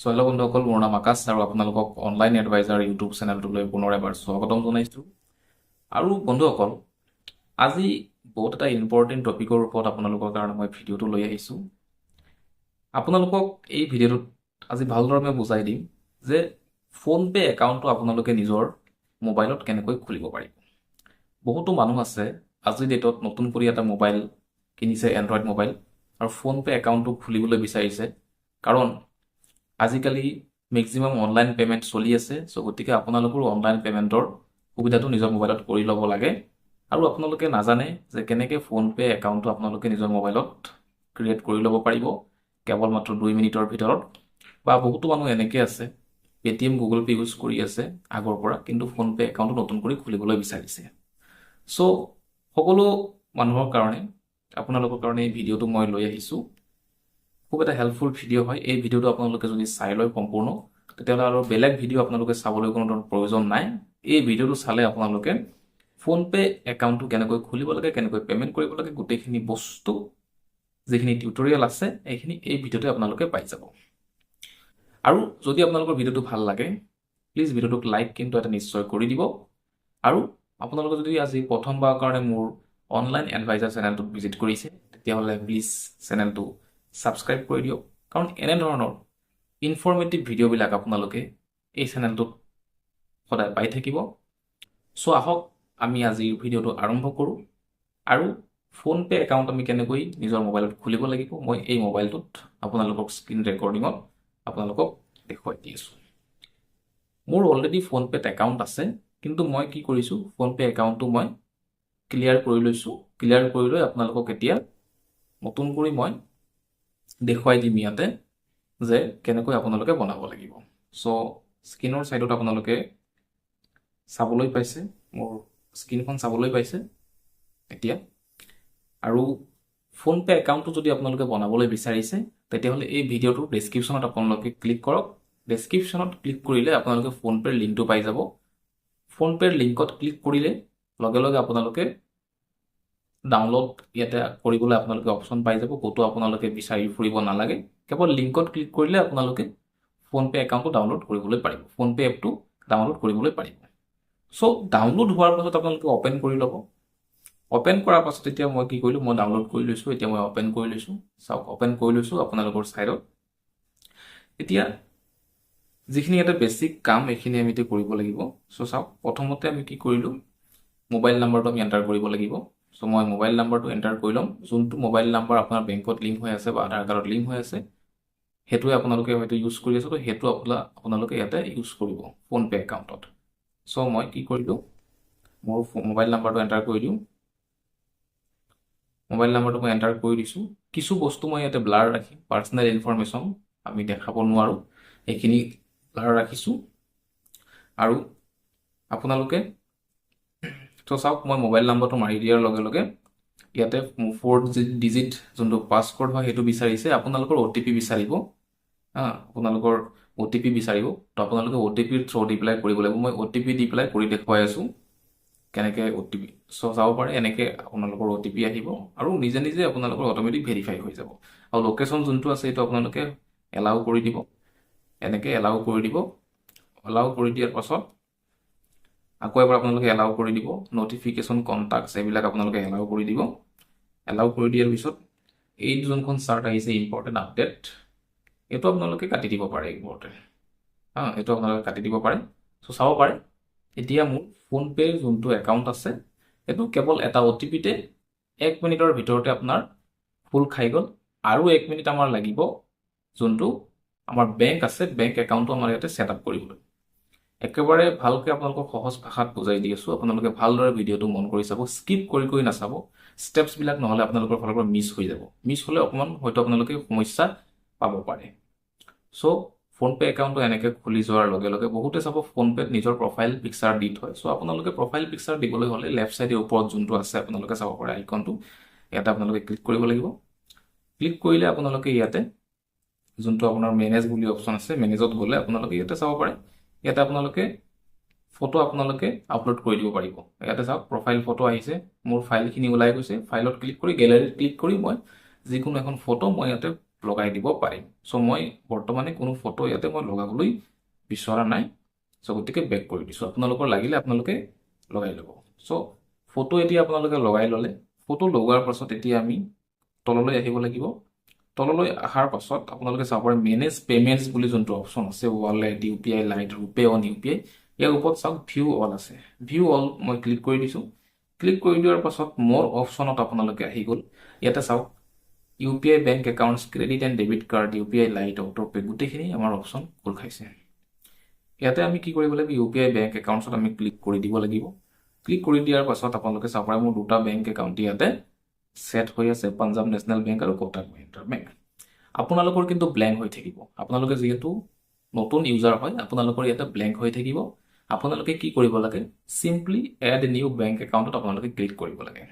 Hello' বন্ধুসকল, মোৰ নাম আকাশ আৰু আপোনালোকক অনলাইন এডভাইজাৰ ইউটিউব চেনেলটোলৈ পুনৰ এবাৰ স্বাগতম জনাইছোঁ। আৰু বন্ধুসকল, আজি বহুত এটা ইম্পৰ্টেণ্ট টপিকৰ ওপৰত আপোনালোকৰ কাৰণে মই ভিডিঅ'টো লৈ আহিছোঁ। আপোনালোকক এই ভিডিঅ'টোত আজি ভালদৰে মই বুজাই দিম যে ফোনপে' একাউণ্টটো আপোনালোকে নিজৰ মোবাইলত কেনেকৈ খুলিব পাৰিব। বহুতো মানুহ আছে, আজিৰ ডেটত নতুন কৰি এটা মোবাইল কিনিছে এণ্ড্ৰইড মোবাইল আৰু ফোনপে' একাউণ্টটো খুলিবলৈ বিচাৰিছে। কাৰণ আজিকালি মেক্সিমাম অনলাইন পে'মেণ্ট চলি আছে চ' গতিকে আপোনালোকৰো অনলাইন পে'মেণ্টৰ সুবিধাটো নিজৰ মোবাইলত কৰি ল'ব লাগে। আৰু আপোনালোকে নাজানে যে কেনেকৈ ফোনপে' একাউণ্টটো আপোনালোকে নিজৰ মোবাইলত ক্ৰিয়েট কৰি ল'ব পাৰিব, কেৱল মাত্ৰ দুই মিনিটৰ ভিতৰত। বা বহুতো মানুহ এনেকৈ আছে পে'টিএম গুগল পে' ইউজ কৰি আছে আগৰ পৰা, কিন্তু ফোনপে' একাউণ্টটো নতুন কৰি খুলিবলৈ বিচাৰিছে। চ' সকলো মানুহৰ কাৰণে, আপোনালোকৰ কাৰণে এই ভিডিঅ'টো মই লৈ আহিছোঁ। খুব এটা হেল্পফুল ভিডিঅ' হয়। এই ভিডিঅ'টো আপোনালোকে যদি চাই লয় সম্পূৰ্ণ, তেতিয়াহ'লে আৰু বেলেগ ভিডিঅ' আপোনালোকে চাবলৈ কোনো ধৰণৰ প্ৰয়োজন নাই। এই ভিডিঅ'টো চালে আপোনালোকে ফোনপে' একাউণ্টটো কেনেকৈ খুলিব লাগে, কেনেকৈ পে'মেণ্ট কৰিব লাগে, গোটেইখিনি বস্তু, যিখিনি টিউটৰিয়েল আছে, এইখিনি এই ভিডিঅ'তে আপোনালোকে পাই যাব। আৰু যদি আপোনালোকৰ ভিডিঅ'টো ভালো লাগে প্লিজ ভিডিঅ'টোক লাইক কিন্তু এটা নিশ্চয় কৰি দিব। আৰু আপোনালোকে যদি আজি প্ৰথমবাৰৰ কাৰণে মোৰ অনলাইন এডভাইজাৰ চেনেলটোত ভিজিট কৰিছে, তেতিয়াহ'লে প্লিজ চেনেলটো ছাবস্ক্ৰাইব কৰি দিয়ক। কাৰণ এনেধৰণৰ ইনফৰ্মেটিভ ভিডিঅ'বিলাক আপোনালোকে এই চেনেলটোত সদায় পাই থাকিব। চ' আহক আমি আজিৰ ভিডিঅ'টো আৰম্ভ কৰোঁ। আৰু ফোনপে' একাউণ্ট আমি কেনেকৈ নিজৰ মোবাইলত খুলিব লাগিব মই এই মোবাইলটোত আপোনালোকক স্ক্ৰীণ ৰেকৰ্ডিঙত আপোনালোকক দেখুৱাই দি আছোঁ। মোৰ অলৰেডি ফোনপে'ত একাউণ্ট আছে কিন্তু মই কি কৰিছোঁ ফোনপে' একাউণ্টটো মই ক্লিয়াৰ কৰি লৈছোঁ। ক্লিয়াৰ কৰি লৈ আপোনালোকক এতিয়া নতুন কৰি মই দেখুৱাই দিম ইয়াতে যে কেনেকৈ আপোনালোকে বনাব লাগিব। চ' স্ক্ৰীনৰ ছাইডত আপোনালোকে চাবলৈ পাইছে, মোৰ স্ক্ৰীনখন চাবলৈ পাইছে এতিয়া। আৰু ফোনপে' একাউণ্টটো যদি আপোনালোকে বনাবলৈ বিচাৰিছে, তেতিয়াহ'লে এই ভিডিঅ'টোৰ ডেছক্ৰিপশ্যনত আপোনালোকে ক্লিক কৰক। ডেছক্ৰিপশ্যনত ক্লিক কৰিলে আপোনালোকে ফোনপে'ৰ লিংকটো পাই যাব। ফোনপে'ৰ লিংকত ক্লিক কৰিলে লগে লগে আপোনালোকে ডাউনলোড ইয়াতে কৰিবলৈ আপোনালোকে অপশ্যন পাই যাব। ক'তো আপোনালোকে বিচাৰি ফুৰিব নালাগে। কেৱল লিংকত ক্লিক কৰিলে আপোনালোকে ফোনপে' একাউণ্টটো ডাউনলোড কৰিবলৈ পাৰিব। ফোনপে' এপটো ডাউনলোড কৰিবলৈ পাৰিব। চ' ডাউনলোড হোৱাৰ পাছত আপোনালোকে অ'পেন কৰি ল'ব। অ'পেন কৰাৰ পাছত এতিয়া মই কি কৰিলোঁ, মই ডাউনলোড কৰি লৈছোঁ। এতিয়া মই অ'পেন কৰি লৈছোঁ। চাওক অ'পেন কৰি লৈছোঁ আপোনালোকৰ ছাইডত এতিয়া যিখিনি এটা বেছিক কাম, এইখিনি আমি এতিয়া কৰিব লাগিব। চ' চাওক, প্ৰথমতে আমি কি কৰিলোঁ মোবাইল নাম্বাৰটো আমি এণ্টাৰ কৰিব লাগিব। চ' মই মোবাইল নাম্বাৰটো এণ্টাৰ কৰি ল'ম। যোনটো মোবাইল নাম্বাৰ আপোনাৰ বেংকত লিংক হৈ আছে বা আধাৰ কাৰ্ডত লিংক হৈ আছে, সেইটোৱে আপোনালোকে হয়তো ইউজ কৰি আছে। তো সেইটো আপোনাৰ আপোনালোকে ইয়াতে ইউজ কৰিব ফোনপে' একাউণ্টত। চ' মই কি কৰিলোঁ মোৰ মোবাইল নাম্বাৰটো এণ্টাৰ কৰি দিওঁ। মোবাইল নাম্বাৰটো মই এণ্টাৰ কৰি দিছোঁ। কিছু বস্তু মই ইয়াতে ব্লাৰ ৰাখিম পাৰ্চনেল ইনফৰমেশ্যন আমি দেখাব নোৱাৰোঁ। সেইখিনি ব্লাৰ ৰাখিছোঁ। আৰু আপোনালোকে তো চাওক, মই মোবাইল নাম্বাৰটো মাৰি দিয়াৰ লগে লগে ইয়াতে ফ'ৰ ডিজিট যোনটো পাছৱৰ্ড হয়, সেইটো বিচাৰিছে। আপোনালোকৰ অ' টি পি বিচাৰিব। হা, আপোনালোকৰ অ' টি পি বিচাৰিব। তো আপোনালোকে অ' টি পিৰ থ্ৰু দি পেলাই কৰিব লাগিব। মই অ' টি পি দি পেলাই কৰি দেখুৱাই আছোঁ, কেনেকৈ অ' টি পি চ' চাব পাৰে, এনেকৈ আপোনালোকৰ অ' টি পি আহিব আৰু নিজে নিজে আপোনালোকৰ অট'মেটিক ভেৰিফাই হৈ যাব। আৰু লোকেশ্যন যোনটো আছে, সেইটো আপোনালোকে এলাউ কৰি দিব। এনেকৈ এলাউ কৰি দিব। এলাউ কৰি দিয়াৰ পাছত আকৌ এবাৰ আপোনালোকে এলাউ কৰি দিব। নটিফিকেশ্যন কণ্টাক্টছ এইবিলাক আপোনালোকে এলাউ কৰি দিব। এলাউ কৰি দিয়াৰ পিছত, এই যোনখন চাৰ্ট আহিছে ইম্পৰ্টেণ্ট আপডেট এইটো আপোনালোকে কাটি দিব পাৰে ইম্পৰ্টেণ্ট হা, এইটো আপোনালোকে কাটি দিব পাৰে। চ' চাব পাৰে, এতিয়া মোৰ ফোনপে'ৰ যোনটো একাউণ্ট আছে সেইটো কেৱল এটা অ' টি পিতে এক মিনিটৰ ভিতৰতে আপোনাৰ ফুল খাই গ'ল। আৰু এক মিনিট আমাৰ লাগিব যোনটো আমাৰ বেংক আছে বেংক একাউণ্টটো আমাৰ ইয়াতে ছেট আপ কৰিবলৈ। একেবাৰে ভালকৈ আপোনালোকক সহজ ভাষাত বুজাই দি আছোঁ। আপোনালোকে ভালদৰে ভিডিঅ'টো মন কৰি চাব স্কিপ কৰি কৰি নাচাব। ষ্টেপছবিলাক নহ'লে আপোনালোকৰ ফালৰ পৰা মিছ হৈ যাব। মিছ হ'লে অকণমান হয়তো আপোনালোকে সমস্যা পাব পাৰে। চ' ফোনপে' একাউণ্টটো এনেকৈ খুলি যোৱাৰ লগে লগে বহুতে চাব ফোনপে'ত নিজৰ প্ৰফাইল পিকচাৰ দি থয়। চ' আপোনালোকে প্ৰফাইল পিকচাৰ দিবলৈ হ'লে লেফ্ট চাইডে ওপৰত যোনটো আছে আপোনালোকে চাব পাৰে আইকনটো ইয়াতে আপোনালোকে ক্লিক কৰিব লাগিব। ক্লিক কৰিলে আপোনালোকে ইয়াতে যোনটো আপোনাৰ মেনেজ বুলি অপশ্যন আছে মেনেজত গ'লে আপোনালোকে ইয়াতে চাব পাৰে। ইয়াতে আপোনালোকে ফটো আপোনালোকে আপলোড কৰি দিব পাৰিব। ইয়াতে চাওক প্ৰফাইল ফটো আহিছে, মোৰ ফাইলখিনি ওলাই গৈছে। ফাইলত ক্লিক কৰি গেলেৰীত ক্লিক কৰি মই যিকোনো এখন ফটো মই ইয়াতে লগাই দিব পাৰিম। চ' মই বৰ্তমানে কোনো ফটো ইয়াতে মই লগাবলৈ বিচৰা নাই। চ' গতিকে বেক কৰি দিছোঁ। আপোনালোকৰ লাগিলে আপোনালোকে লগাই ল'ব। চ' ফটো এতিয়া আপোনালোকে লগাই ল'লে। ফটো লগোৱাৰ পাছত এতিয়া আমি তললৈ আহিব লাগিব। তললৈ অহাৰ পাছত আপোনালোকে চাব পাৰে মেনেজ পে'মেণ্টছ বুলি যোনটো অপশ্যন আছে wallet U P I lite RuPay on U P I ইয়াৰ ওপৰত চাওক ভিউ অল আছে। ভিউ অল মই ক্লিক কৰি দিছোঁ। ক্লিক কৰি দিয়াৰ পাছত মোৰ অপশ্যনত আপোনালোকে আহি গ'ল। ইয়াতে চাওক U P I bank accounts credit and debit card U P I lite autopay গোটেইখিনি আমাৰ অপশ্যন খোল খাইছে। ইয়াতে আমি কি কৰিব লাগিব? ইউ পি আই বেংক একাউণ্টছত আমি ক্লিক কৰি দিব লাগিব। ক্লিক কৰি দিয়াৰ পাছত আপোনালোকে চাব পাৰে মোৰ দুটা বেংক একাউণ্ট ইয়াতে। ছেট হৈ আছে পাঞ্জাৱ নেশ্যনেল বেংক আৰু কোটাক মহিন্দ্ৰা বেংক আপোনালোকৰ কিন্তু ব্লেংক হৈ থাকিব। আপোনালোকে যিহেতু নতুন ইউজাৰ হয়, আপোনালোকৰ ইয়াতে ব্লেংক হৈ থাকিব। আপোনালোকে কি কৰিব লাগে? চিম্পলি এড নিউ বেংক একাউণ্টত আপোনালোকে ক্লিক কৰিব লাগে।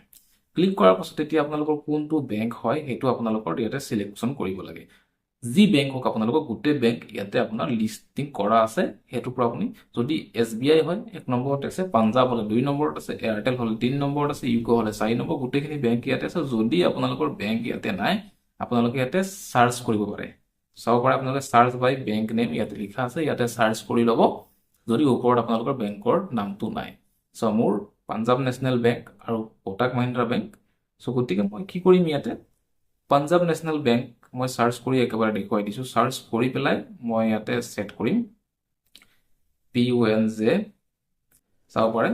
ক্লিক কৰাৰ পাছত এতিয়া আপোনালোকৰ কোনটো বেংক হয়, সেইটো আপোনালোকৰ ইয়াতে চিলেকশ্যন কৰিব লাগে। যি বেংক হওক, আপোনালোকৰ গোটেই বেংক ইয়াতে আপোনাৰ লিষ্টিং কৰা আছে, সেইটোৰ পৰা আপুনি যদি এছ বি আই হয়, এক নম্বৰত আছে পাঞ্জাৱ হ'লে, দুই নম্বৰত আছে এয়াৰটেল হ'লে, তিনি নম্বৰত আছে ইউকো হ'লে, চাৰি নম্বৰ গোটেইখিনি বেংক ইয়াতে আছে। যদি আপোনালোকৰ বেংক ইয়াতে নাই, আপোনালোকে ইয়াতে চাৰ্চ কৰিব পাৰে। চাব পাৰে, আপোনালোকে চাৰ্চ বাই বেংক নেম ইয়াতে লিখা আছে, ইয়াতে চাৰ্চ কৰি ল'ব, যদি ওপৰত আপোনালোকৰ বেংকৰ নামটো নাই। চ' মোৰ পাঞ্জাৱ নেশ্যনেল বেংক আৰু কোটাক মহিন্দ্ৰা বেংক চ' গতিকে মই কি কৰিম ইয়াতে? পাঞ্জাৱ নেশ্যনেল বেংক মই চাৰ্চ কৰি একেবাৰে দেখুৱাই দিছোঁ। চাৰ্চ কৰি পেলাই মই ইয়াতে ছেট কৰিম। পি ইউ এন জে চাব পাৰে।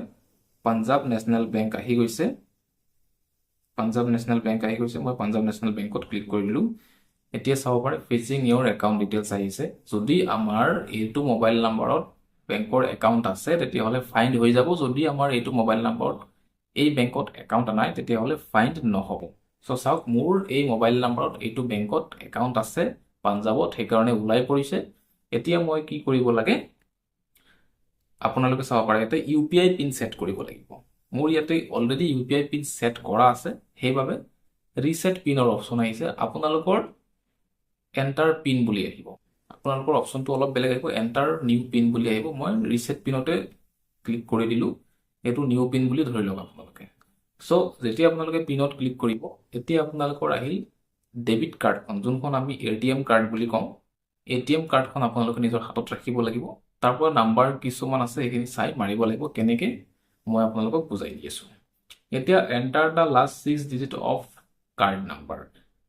পাঞ্জাৱ নেশ্যনেল বেংক আহি গৈছে। পাঞ্জাৱ নেশ্যনেল বেংক আহি গৈছে। মই পাঞ্জাৱ নেশ্যনেল বেংকত ক্লিক কৰি দিলোঁ। এতিয়া চাব পাৰে ফিচিং ইয়ৰ একাউণ্ট ডিটেইলছ আহিছে যদি আমাৰ এইটো মোবাইল নাম্বাৰত বেংকৰ একাউণ্ট আছে তেতিয়াহ'লে ফাইণ্ড হৈ যাব। যদি আমাৰ এইটো মোবাইল নাম্বাৰত এই বেংকত একাউণ্ট নাই তেতিয়াহ'লে ফাইণ্ড নহ'ব। চ' চাওক, মোৰ এই মোবাইল নাম্বাৰত এইটো বেংকত একাউণ্ট আছে, পাঞ্জাৱত, সেইকাৰণে ওলাই পৰিছে। এতিয়া মই কি কৰিব লাগে? আপোনালোকে চাব পাৰে, ইয়াতে ইউ পি আই পিন ছেট কৰিব লাগিব। মোৰ ইয়াতে already U P I pin set কৰা আছে, সেইবাবে ৰিছেট পিনৰ অপশ্যন আহিছে। আপোনালোকৰ এণ্টাৰ পিন বুলি আহিব। আপোনালোকৰ অপশ্যনটো অলপ বেলেগ আহিব। এণ্টাৰ নিউ পিন বুলি আহিব। মই ৰিছেট পিনতে ক্লিক কৰি দিলোঁ। এইটো নিউ পিন বুলি ধৰি লওক আপোনালোকে। চ' যেতিয়া আপোনালোকে পিনত ক্লিক কৰিব এতিয়া আপোনালোকৰ আহিল ডেবিট কাৰ্ডখন যোনখন আমি এ টি এম কাৰ্ড বুলি কওঁ। এ টি এম কাৰ্ডখন আপোনালোকে নিজৰ হাতত ৰাখিব লাগিব। তাৰ পৰা নাম্বাৰ কিছুমান আছে সেইখিনি চাই মাৰিব লাগিব কেনেকৈ মই আপোনালোকক বুজাই দি আছোঁ। এতিয়া enter the last six digit of card number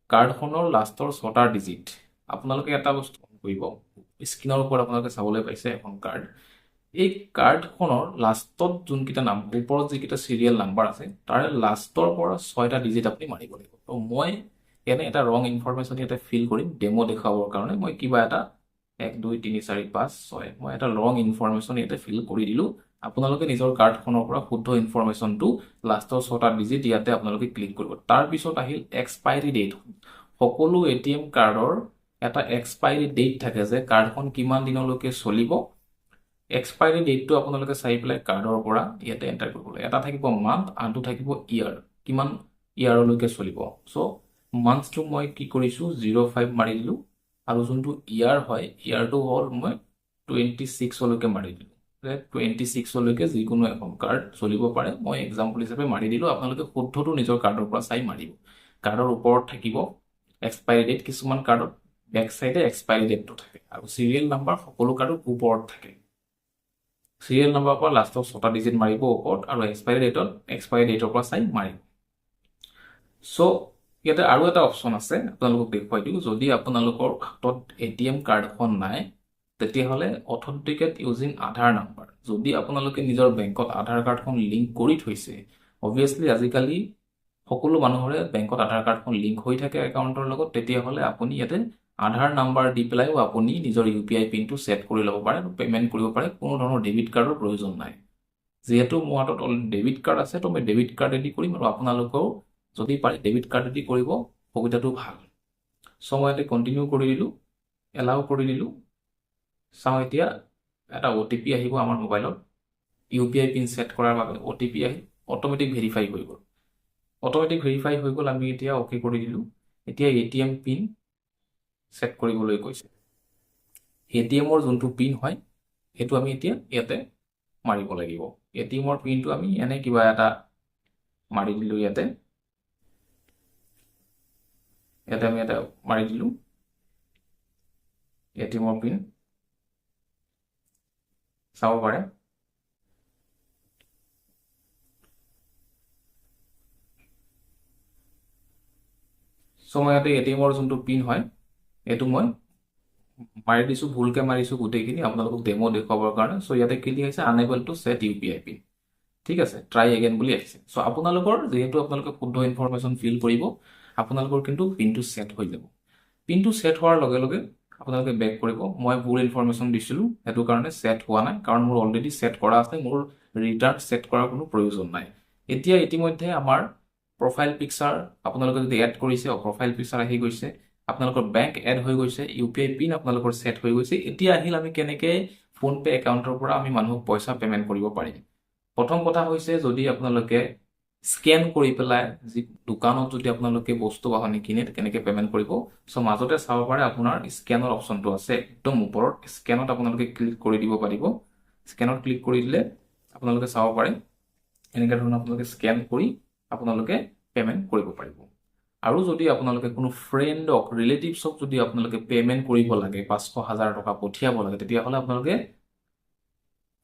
কাৰ্ডখনৰ লাষ্টৰ ছটা ডিজিট আপোনালোকে এটা বস্তু কৰিব। স্ক্ৰীণৰ ওপৰত আপোনালোকে চাবলৈ পাইছে এখন কাৰ্ড এই কাৰ্ডখনৰ লাষ্টত যোনকেইটা নাম, ওপৰত যিকেইটা চিৰিয়েল নাম্বাৰ আছে, তাৰে লাষ্টৰ পৰা ছয়টা ডিজিট আপুনি মাৰিব লাগিব। ত' মই এনে এটা ৰং ইনফৰমেশ্যন ইয়াতে ফিল কৰিম ডেমো দেখুৱাবৰ কাৰণে মই কিবা এটা এক, দুই, তিনি, চাৰি, পাঁচ, ছয়, মই এটা ৰং ইনফৰমেশ্যন ইয়াতে ফিল কৰি দিলোঁ। আপোনালোকে নিজৰ কাৰ্ডখনৰ পৰা শুদ্ধ ইনফৰমেশ্যনটো লাষ্টৰ ছটা ডিজিট ইয়াতে আপোনালোকে ক্লিক কৰিব। তাৰপিছত আহিল এক্সপাইৰী ডেট সকলো এ টি এম কাৰ্ডৰ এটা এক্সপাইৰী ডেট থাকে যে কাৰ্ডখন কিমান দিনলৈকে চলিব এক্সপাইৰী ডেটটো আপোনালোকে চাই পেলাই কাৰ্ডৰ পৰা ইয়াতে এণ্টাৰ কৰিব লাগে। এটা থাকিব মান্থ আনটো থাকিব ইয়াৰ কিমান ইয়াৰলৈকে চলিব? চ' মান্থটো মই কি কৰিছোঁ জিৰ' ফাইভ মাৰি দিলোঁ। আৰু যোনটো ইয়াৰ হয় ইয়াৰটো হ'ল মই টুৱেণ্টি ছিক্সলৈকে মাৰি দিলোঁ। টুৱেণ্টি ছিক্সলৈকে যিকোনো এখন কাৰ্ড চলিব পাৰে, মই এক্সাম্পল হিচাপে মাৰি দিলোঁ, আপোনালোকে শুদ্ধটো নিজৰ কাৰ্ডৰ পৰা চাই মাৰিব। কাৰ্ডৰ ওপৰত থাকিব এক্সপাইৰী ডেট কিছুমান কাৰ্ডত বেক চাইডে এক্সপাইৰী ডেটটো থাকে। আৰু চিৰিয়েল নাম্বাৰ সকলো কাৰ্ডৰ ওপৰত থাকে। চিৰিয়েল নাম্বাৰৰ পৰা লাষ্টৰ ছটা ডিজিট মাৰিব ওপৰত আৰু এক্সপাইৰী ডেটত এক্সপাইৰী ডেটৰ পৰা চাই মাৰিব চ' ইয়াতে আৰু এটা অপশ্যন আছে আপোনালোকক দেখুৱাই দিওঁ। যদি আপোনালোকৰ হাতত এ টি এম কাৰ্ডখন নাই তেতিয়াহ'লে অথেণ্টিকেট ইউজিং আধাৰ নাম্বাৰ যদি আপোনালোকে নিজৰ বেংকত আধাৰ কাৰ্ডখন লিংক কৰি থৈছে অভিয়াছলি আজিকালি সকলো মানুহৰে বেংকত আধাৰ কাৰ্ডখন লিংক হৈ থাকে একাউণ্টৰ লগত তেতিয়াহ'লে আপুনি ইয়াতে আধাৰ নাম্বাৰ দি পেলাইও আপুনি নিজৰ ইউ পি আই পিনটো ছেট কৰি ল'ব পাৰে আৰু পে'মেণ্ট কৰিব পাৰে, কোনো ধৰণৰ ডেবিট কাৰ্ডৰ প্ৰয়োজন নাই। যিহেতু মোৰ হাতত ডেবিট কাৰ্ড আছে, তো মই ডেবিট কাৰ্ডেদি কৰিম আৰু আপোনালোকেও যদি পাৰে ডেবিট কাৰ্ডেদি কৰিব, সুবিধাটো ভালো। চ' মই ইয়াতে কণ্টিনিউ কৰি দিলোঁ এলাউ কৰি দিলোঁ। চাওঁ এতিয়া, এটা অ' টি পি আহিব আমাৰ মোবাইলত you P I pin set কৰাৰ বাবে অ' টি পি আহি অট'মেটিক ভেৰিফাই হৈ গ'ল। অট'মেটিক ভেৰিফাই হৈ গ'ল, আমি এতিয়া অ'কে কৰি দিলোঁ। এতিয়া এ টি এম পিন ছেট কৰিবলৈ কৈছে। এ টি এমৰ যোনটো পিন হয় সেইটো আমি এতিয়া ইয়াতে মাৰিব লাগিব। এ টি এমৰ পিনটো আমি এনে কিবা এটা মাৰি দিলোঁ ইয়াতে। ইয়াতে আমি এটা মাৰি দিলোঁ। এ টি এমৰ পিন চাব পাৰে। চ' মই ইয়াতে এ টি এমৰ যোনটো পিন হয় এইটো মই মাৰি দিছোঁ, ভুলকৈ মাৰিছোঁ গোটেইখিনি, আপোনালোকক ডেমো দেখুৱাবৰ কাৰণে। চ' ইয়াতে কি আহিছে enable to set U P I pin ঠিক আছে ট্ৰাই এগেইন বুলি আহিছে। চ' আপোনালোকৰ, যিহেতু আপোনালোকে শুদ্ধ ইনফৰমেশ্যন ফিল কৰিব, আপোনালোকৰ কিন্তু পিনটো ছেট হৈ যাব। পিনটো ছেট হোৱাৰ লগে লগে আপোনালোকে বেক কৰিব। মই ভুল ইনফৰমেশ্যন দিছিলোঁ, সেইটো কাৰণে ছেট হোৱা নাই, কাৰণ মোৰ অলৰেডি ছেট কৰা আছে, মোৰ ৰিটাৰ্ণ ছেট কৰাৰ কোনো প্ৰয়োজন নাই। এতিয়া ইতিমধ্যে আমাৰ প্ৰফাইল পিকচাৰ আপোনালোকে যদি এড কৰিছে প্ৰফাইল পিকচাৰ আহি গৈছে আপোনালোকৰ বেংক এড হৈ গৈছে ইউ পি আই পিন আপোনালোকৰ ছেট হৈ গৈছে। এতিয়া আহিল আমি কেনেকৈ ফোনপে' একাউণ্টৰ পৰা আমি মানুহক পইচা পে'মেণ্ট কৰিব পাৰিম? প্ৰথম কথা হৈছে যদি আপোনালোকে স্কেন কৰি পেলাই যি দোকানত যদি আপোনালোকে বস্তু বাহনি কিনে, কেনেকৈ পে'মেণ্ট কৰিব চ' মাজতে চাব পাৰে আপোনাৰ স্কেনৰ অপশ্যনটো আছে। একদম ওপৰত স্কেনত আপোনালোকে ক্লিক কৰি দিব পাৰিব। স্কেনত ক্লিক কৰি দিলে আপোনালোকে চাব পাৰে। এনেকুৱা ধৰণৰ আপোনালোকে স্কেন কৰি আপোনালোকে পে'মেণ্ট কৰিব পাৰিব। আৰু যদি আপোনালোকে কোনো ফ্ৰেণ্ডক ৰিলেটিভছক যদি আপোনালোকে পে'মেণ্ট কৰিব লাগে পাঁচশ হাজাৰ টকা পঠিয়াব লাগে তেতিয়াহ'লে আপোনালোকে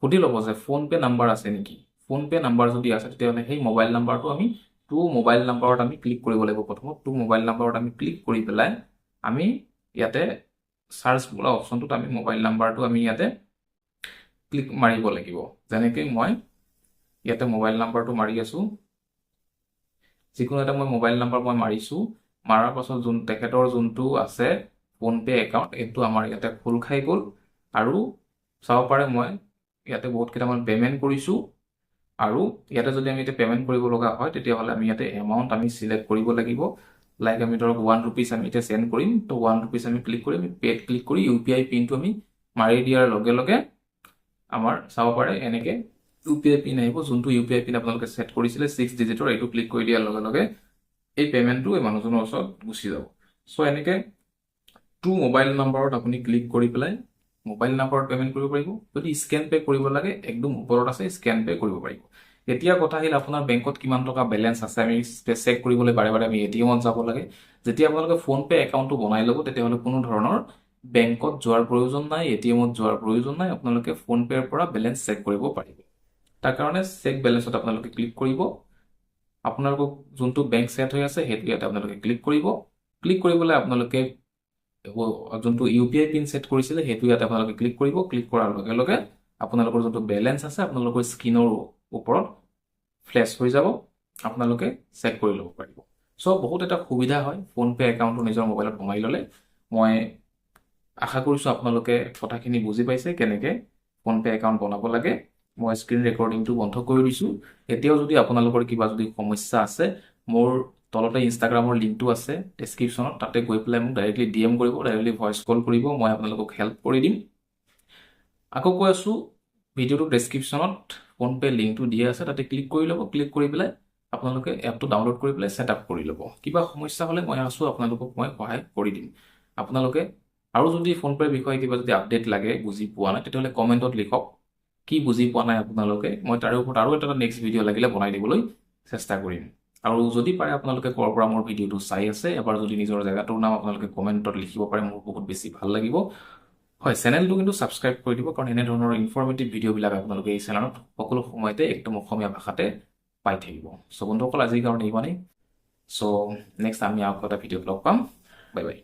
সুধি ল'ব যে ফোনপে' নাম্বাৰ আছে নেকি? ফোনপে' নাম্বাৰ যদি আছে তেতিয়াহ'লে সেই মোবাইল নাম্বাৰটো আমি টু মোবাইল নাম্বাৰত আমি ক্লিক কৰিব লাগিব প্ৰথমত। টু মোবাইল নাম্বাৰত আমি ক্লিক কৰি পেলাই আমি ইয়াতে চাৰ্চ বোলা অপশ্যনটোত আমি মোবাইল নাম্বাৰটো আমি ইয়াতে ক্লিক মাৰিব লাগিব। যেনেকৈ মই ইয়াতে মোবাইল নাম্বাৰটো মাৰি আছোঁ। যিকোনো এটা মই মোবাইল নাম্বাৰ মই মাৰিছোঁ, মাৰাৰ পাছত যোন, তেখেতৰ যোনটো আছে ফোনপে' একাউণ্ট এইটো আমাৰ ইয়াতে খোল খাই গ'ল। আৰু চাব পাৰে মই, ইয়াতে বহুত কেইটামান পে'মেণ্ট কৰিছোঁ। আৰু ইয়াতে যদি আমি এতিয়া পে'মেণ্ট কৰিব লগা হয়, তেতিয়াহ'লে আমি ইয়াতে এমাউণ্ট আমি চিলেক্ট কৰিব লাগিব। লাইক আমি ধৰক ওৱান ৰুপিজ আমি এতিয়া চেণ্ড কৰিম, তো ওৱান ৰুপিজ আমি ক্লিক কৰি, আমি পে'ত ক্লিক কৰি ইউ পি আই পিনটো আমি মাৰি দিয়াৰ লগে লগে আমাৰ চাব পাৰে এনেকৈ ইউ পি আই পিন আহিব যোনটো ইউ পি আই পিন আপোনালোকে ছেট কৰিছিলে ছিক্স ডিজিটৰ এইটো ক্লিক কৰি দিয়াৰ লগে লগে এই পে'মেণ্টটো এই মানুহজনৰ ওচৰত গুচি যাব। চ' এনেকৈ টু মোবাইল নাম্বাৰত আপুনি ক্লিক কৰি পেলাই মোবাইল নাম্বাৰত পে'মেণ্ট কৰিব পাৰিব। যদি স্কেন পে' কৰিব লাগে, একদম ওপৰত আছে স্কেন পে' কৰিব পাৰিব। এতিয়া কথা আহিল আপোনাৰ বেংকত কিমান টকা বেলেঞ্চ আছে, আমি চেক কৰিবলৈ বাৰে বাৰে আমি এ টি এমত যাব লাগে। যেতিয়া আপোনালোকে ফোনপে' একাউণ্টটো বনাই ল'ব, তেতিয়াহ'লে কোনো ধৰণৰ বেংকত যোৱাৰ প্ৰয়োজন নাই, এ টি এমত যোৱাৰ প্ৰয়োজন নাই, আপোনালোকে ফোনপে'ৰ পৰা বেলেঞ্চ চেক কৰিব পাৰিব। তাৰ কাৰণে চেক বেলেঞ্চত আপোনালোকে ক্লিক কৰিব। আপোনালোকক যোনটো বেংক ছেট হৈ আছে, সেইটো ইয়াতে আপোনালোকে ক্লিক কৰিব। ক্লিক কৰিবলৈ আপোনালোকে যোনটো ইউ পি আই পিন ছেট কৰিছিলে, সেইটো ইয়াতে আপোনালোকে ক্লিক কৰিব। ক্লিক কৰাৰ লগে লগে আপোনালোকৰ যোনটো বেলেঞ্চ আছে, আপোনালোকৰ স্ক্ৰীনৰ ওপৰত ফ্লেছ হৈ যাব। আপোনালোকে চেক কৰি ল'ব পাৰিব। চ' বহুত এটা সুবিধা হয়। ফোনপে' একাউণ্টটো নিজৰ মোবাইলত বনাই ল'লে। মই আশা কৰিছোঁ আপোনালোকে কথাখিনি বুজি পাইছে, কেনেকৈ ফোনপে' একাউণ্ট বনাব লাগে। মই স্ক্ৰীণ ৰেকৰ্ডিংটো বন্ধ কৰি দিছোঁ। এতিয়াও যদি আপোনালোকৰ কিবা যদি সমস্যা আছে, মোৰ তলতে ইনষ্টাগ্ৰামৰ লিংকটো আছে ডেছক্ৰিপশ্যনত তাতে গৈ পেলাই মোক ডাইৰেক্টলি ডি এম কৰিব ডাইৰেক্টলি ভইচ কল কৰিব, মই আপোনালোকক হেল্প কৰি দিম। আকৌ কৈ আছোঁ, ভিডিঅ'টো ডেছক্ৰিপশ্যনত ফোনপে' লিংকটো দিয়া আছে, তাতে ক্লিক কৰি ল'ব ক্লিক কৰি পেলাই আপোনালোকে এপটো ডাউনলোড কৰি পেলাই ছেট আপ কৰি ল'ব। কিবা সমস্যা হ'লে মই আছোঁ, আপোনালোকক মই সহায় কৰি দিম। আপোনালোকে আৰু যদি ফোনপে'ৰ বিষয়ে কিবা যদি আপডেট লাগে, বুজি পোৱা নাই, তেতিয়াহ'লে কমেণ্টত লিখক। কি বুজি পোৱা নাই আপোনালোকে, মই তাৰে ওপৰত আৰু এটা নেক্সট ভিডিঅ' লাগিলে বনাই দিবলৈ চেষ্টা কৰিম। আৰু যদি পাৰে আপোনালোকে ক'ৰ পৰা মোৰ ভিডিঅ'টো চাই আছে, এবাৰ যদি নিজৰ জেগাটোৰ নাম আপোনালোকে কমেণ্টত লিখিব পাৰে, মোৰ বহুত বেছি ভালো লাগিব। হয়, চেনেলটো কিন্তু ছাবস্ক্ৰাইব কৰি দিব, কাৰণ এনেধৰণৰ ইনফৰ্মেটিভ ভিডিঅ'বিলাক আপোনালোকে এই চেনেলত সকলো সময়তে, একদম অসমীয়া ভাষাতে পাই থাকিব। চ' বন্ধুসকল আজিৰ কাৰণে ইমানেই। চ' নেক্সট আমি আৰু এটা ভিডিঅ'ত লগ পাম। Bye by.